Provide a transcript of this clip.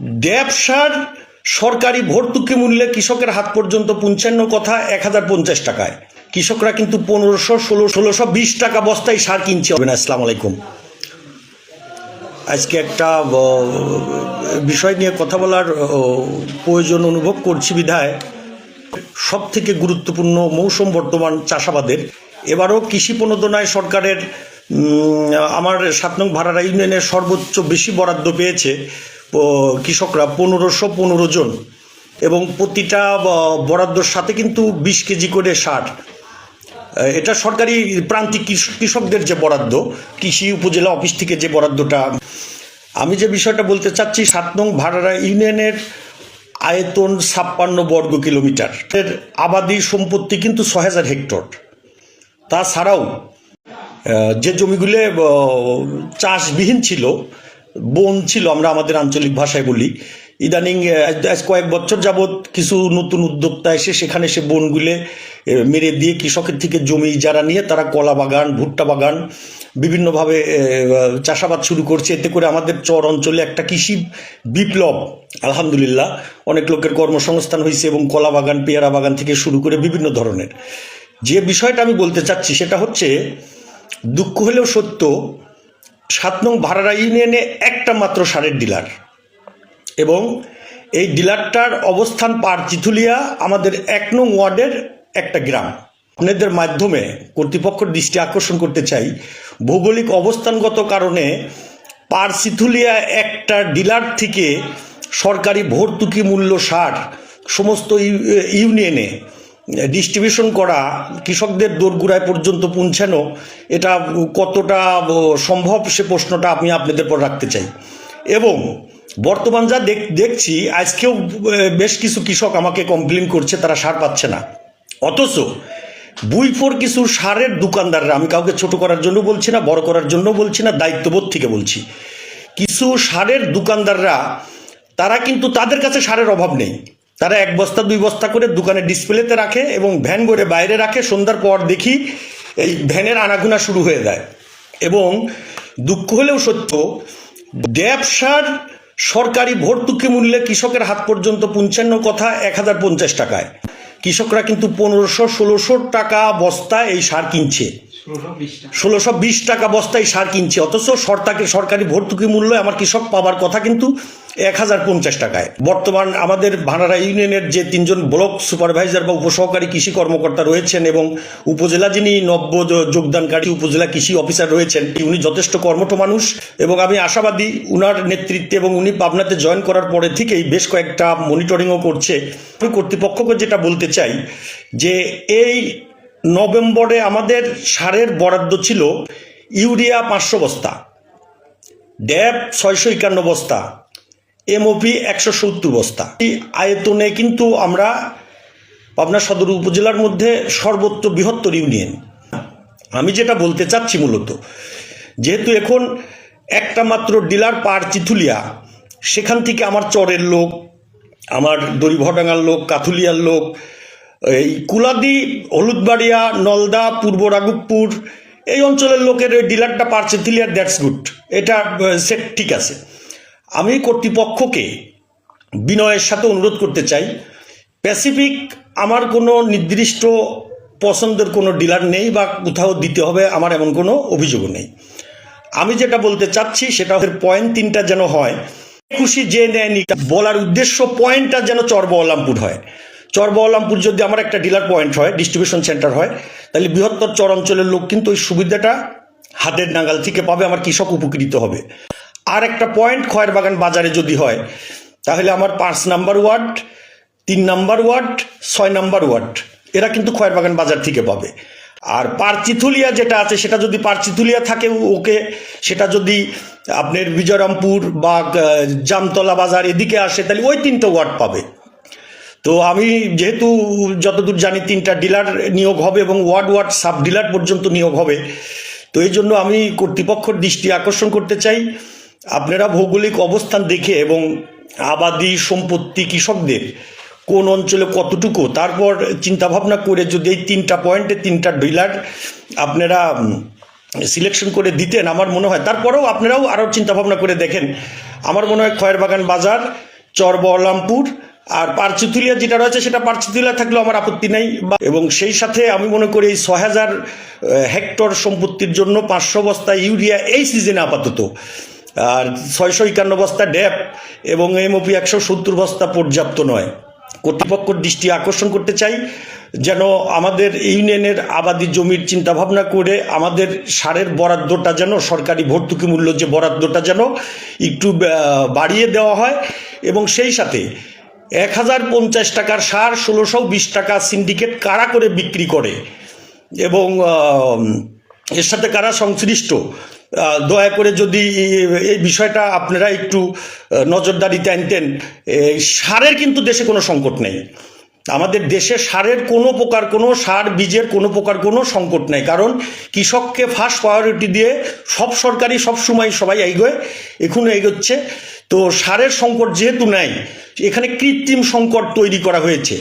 ড্যাব সার সরকারি ভর্তুকি মূল্যে কৃষকের হাত পর্যন্ত পঞ্চান্ন কথা এক হাজার পঞ্চাশ টাকায়। কৃষকরা কিন্তু পনেরোশো, ষোলো, ষোলোশো বিশ টাকা বস্তায় সার কিনছে। হবে না, আসসালামু আলাইকুম। আজকে একটা বিষয় নিয়ে কথা বলার প্রয়োজন অনুভব করছি বিধায়। সব থেকে গুরুত্বপূর্ণ মৌসুম বর্তমান চাষাবাদের। এবারও কৃষি প্রণোদনায় সরকারের আমার সাত নং ভাড়ারা ইউনিয়নের সর্বোচ্চ বেশি বরাদ্দ পেয়েছে। কৃষকরা পনেরোশো পনেরো জন। এবং প্রতিটা বরাদ্দর সাথে কিন্তু বিশ কেজি করে সার। এটা সরকারি প্রান্তিক কৃষ- কৃষকদের যে বরাদ্দ, কৃষি উপজেলা অফিস থেকে যে বরাদ্দটা। আমি যে বিষয়টা বলতে চাচ্ছি, সাত নং ভাড়ারা ইউনিয়নের আয়তন ছাপ্পান্ন বর্গ কিলোমিটার। এর আবাদি সম্পত্তি কিন্তু ছ হাজার হেক্টর। তাছাড়াও যে জমিগুলো চাষবিহীন ছিল বন ছিল, আমরা আমাদের আঞ্চলিক ভাষায় বলি। ইদানিং কয়েক বছর যাবৎ কিছু নতুন উদ্যোক্তা এসে সেখানে সে বনগুলো মেরে দিয়ে কৃষকের থেকে জমি যারা নিয়ে তারা কলা বাগান, ভুট্টা বাগান, বিভিন্নভাবে চাষাবাদ শুরু করছে। এতে করে আমাদের চর অঞ্চলে একটা কৃষি বিপ্লব, আলহামদুলিল্লাহ, অনেক লোকের কর্মসংস্থান হয়েছে এবং কলা বাগান, পেয়ারা বাগান থেকে শুরু করে বিভিন্ন ধরনের। যে বিষয়টা আমি বলতে চাচ্ছি সেটা হচ্ছে, দুঃখ হলেও সত্য সাত নং ভাড়ারা ইউনিয়নে একটা মাত্র সারের ডিলার। এবং এই ডিলারটার অবস্থান পার চিথুলিয়া, আমাদের এক নং ওয়ার্ডের একটা গ্রাম। আপনাদের মাধ্যমে কর্তৃপক্ষের দৃষ্টি আকর্ষণ করতে চাই, ভৌগোলিক অবস্থানগত কারণে পার চিথুলিয়া একটা ডিলার থেকে সরকারি ভর্তুকি মূল্য সার সমস্ত ইউ- ইউনিয়নে ডিস্ট্রিবিউশন করা, কৃষকদের দোরগোড়ায় পর্যন্ত পৌঁছানো, এটা কতটা সম্ভব সে প্রশ্নটা আমি আপনাদের পর রাখতে চাই। এবং বর্তমান যা দেখ- দেখছি, আজকেও বেশ কিছু কৃষক আমাকে কমপ্লেন করছে, তারা সার পাচ্ছে না। অথচ বুইফোর কিছু সারের দোকানদাররা, আমি কাউকে ছোট করার জন্য বলছি না, বড় করার জন্য বলছি না, দায়িত্ববোধ থেকে বলছি। কিছু সারের দোকানদাররা, তারা কিন্তু তাদের কাছে সারের অভাব নেই। তারা এক বস্তা, দুই বস্তা করে দোকানে ডিসপ্লেতে রাখে এবং ভ্যান করে বাইরে রাখে। সন্ধ্যার পর দেখি এই ভ্যানের আনাগুনা শুরু হয়ে যায়। এবং দুঃখ হলেও সত্য ব্যবসার সরকারি ভর্তুকি মূল্যে কৃষকের হাত পর্যন্ত পঞ্চান্ন কথা এক হাজার পঞ্চাশ টাকায়। কৃষকরা কিন্তু পনেরোশো, ষোলোশো টাকা বস্তায় এই সার কিনছে। ষোলোশো বিশ টাকা। বস্তায় সার কিনছে, অথচ সরকারি সরকারি ভর্তুকি মূল্য আমার কৃষক পাবার কথা কিন্তু এক হাজার পঞ্চাশ টাকায়। বর্তমান আমাদের ভাড়ারা ইউনিয়নের যে তিনজন ব্লক সুপারভাইজার বা উপসহকারী কৃষি কর্মকর্তা রয়েছেন এবং উপজেলা যিনি নব্য যোগদানকারী উপজেলা কৃষি অফিসার রয়েছেন, উনি যথেষ্ট কর্মঠ মানুষ এবং আমি আশাবাদী উনার নেতৃত্বে এবং উনি পাবনাতে জয়েন করার পরে থেকেই বেশ কয়েকটা মনিটরিংও করছে। আমি কর্তৃপক্ষকে যেটা বলতে চাই যে এই নভেম্বরে আমাদের সারের বরাদ্দ ছিল ইউরিয়া পাঁচশো বস্তা, ড্যাব ছয়শো একান্ন বস্তা, এমওপি একশো সত্তর বস্তা। এই আয়তনে কিন্তু আমরা পাবনা সদর উপজেলার মধ্যে সর্বত্র বৃহত্তর ইউনিয়ন। আমি যেটা বলতে চাচ্ছি মূলত, যেহেতু এখন একটা মাত্র ডিলার পার চিথুলিয়া, সেখান থেকে আমার চরের লোক, আমার দড়িভডাঙ্গার লোক, কাথুলিয়ার লোক এই কুলাদি, হলুদবাড়িয়া, নলদা, পূর্ব রাঘবপুর, এই অঞ্চলের লোকের ওই ডিলারটা পার চিথুলিয়ার দ্যাটস গুড এটা সেট ঠিক আছে। আমি কর্তৃপক্ষকে বিনয়ের সাথে অনুরোধ করতে চাই প্যাসিফিক আমার কোনো নির্দিষ্ট পছন্দের কোনো ডিলার নেই বা কোথাও দিতে হবে আমার এমন কোনো অভিযোগও নেই। আমি যেটা বলতে চাচ্ছি সেটা পয়েন্ট তিনটা যেন হয় খুশি যে নেয়নি, বলার উদ্দেশ্য পয়েন্টটা যেন চরবহলামপুর হয়। চরবহলামপুর যদি আমার একটা ডিলার পয়েন্ট হয় ডিস্ট্রিবিউশন সেন্টার হয়, তাহলে বৃহত্তর চর অঞ্চলের লোক কিন্তু ওই সুবিধাটা হাতের নাগাল থেকে পাবে, আমার কৃষক উপকৃত হবে। আর একটা পয়েন্ট খয়ের বাগান বাজারে যদি হয়, তাহলে আমার পাঁচ নাম্বার ওয়ার্ড, তিন নাম্বার ওয়ার্ড, ছয় নাম্বার ওয়ার্ড, এরা কিন্তু খয়ের বাগান বাজার থেকে পাবে। আর পারচিথুলিয়া যেটা আছে, সেটা যদি পারচিথুলিয়া থাকে, ওকে সেটা যদি আপনার বিজয়রামপুর বা জামতলা বাজার এদিকে আসে, তাহলে ওই তিনটা ওয়ার্ড পাবে। তো আমি যেহেতু যতদূর জানি তিনটা ডিলার নিয়োগ হবে এবং ওয়ার্ড ওয়ার্ড সাব ডিলার পর্যন্ত নিয়োগ হবে, তো এই জন্য আমি কর্তৃপক্ষের দৃষ্টি আকর্ষণ করতে চাই। আপনারা ভৌগোলিক অবস্থান দেখে এবং আবাদি, সম্পত্তি কৃষকদের কোন অঞ্চলে কতটুকু, তারপর চিন্তাভাবনা করে যদি এই তিনটা পয়েন্টে তিনটা ডিলার আপনারা সিলেকশন করে দিতেন, আমার মনে হয়। তারপরেও আপনারাও আরও চিন্তাভাবনা করে দেখেন। আমার মনে হয় খয়েরবাগান বাজার চর বহরমপুর আর পার্চিতুলিয়া যেটা রয়েছে, সেটা পার্চিতুলিয়া থাকলেও আমার আপত্তি নেই। এবং সেই সাথে আমি মনে করি এই ছ হাজার হেক্টর সম্পত্তির জন্য পাঁচশো বস্তা ইউরিয়া এই সিজনে আপাতত। আর ছয়শো একান্ন বস্তা ড্যাপ এবং এমওপি একশো সত্তর বস্তা পর্যাপ্ত নয়। কর্তৃপক্ষের দৃষ্টি আকর্ষণ করতে চাই, যেন আমাদের ইউনিয়নের আবাদি জমির চিন্তাভাবনা করে আমাদের সারের বরাদ্দটা যেন, সরকারি ভর্তুকি মূল্য যে বরাদ্দটা যেন একটু বাড়িয়ে দেওয়া হয়। এবং সেই সাথে এক হাজার পঞ্চাশ টাকার সার, ষোলোশো বিশ টাকা সিন্ডিকেট কারা করে বিক্রি করে? এবং এর সাথে কারা সংশ্লিষ্ট? দয়া করে যদি এই বিষয়টা আপনারা একটু নজরদারিতে আনতেন সারের কিন্তু দেশে কোনো সংকট নেই। আমাদের দেশে সারের কোনো প্রকার কোনো সার বীজের কোনো প্রকার কোনো সংকট নেই। কারণ কৃষককে ফার্স্ট প্রায়োরিটি দিয়ে সব সরকারি সব সময় সবাই এগোয়। এখনও এগোচ্ছে তো সারের সংকট যেহেতু নাই এখানে কৃত্রিম সংকট তৈরি করা হয়েছে।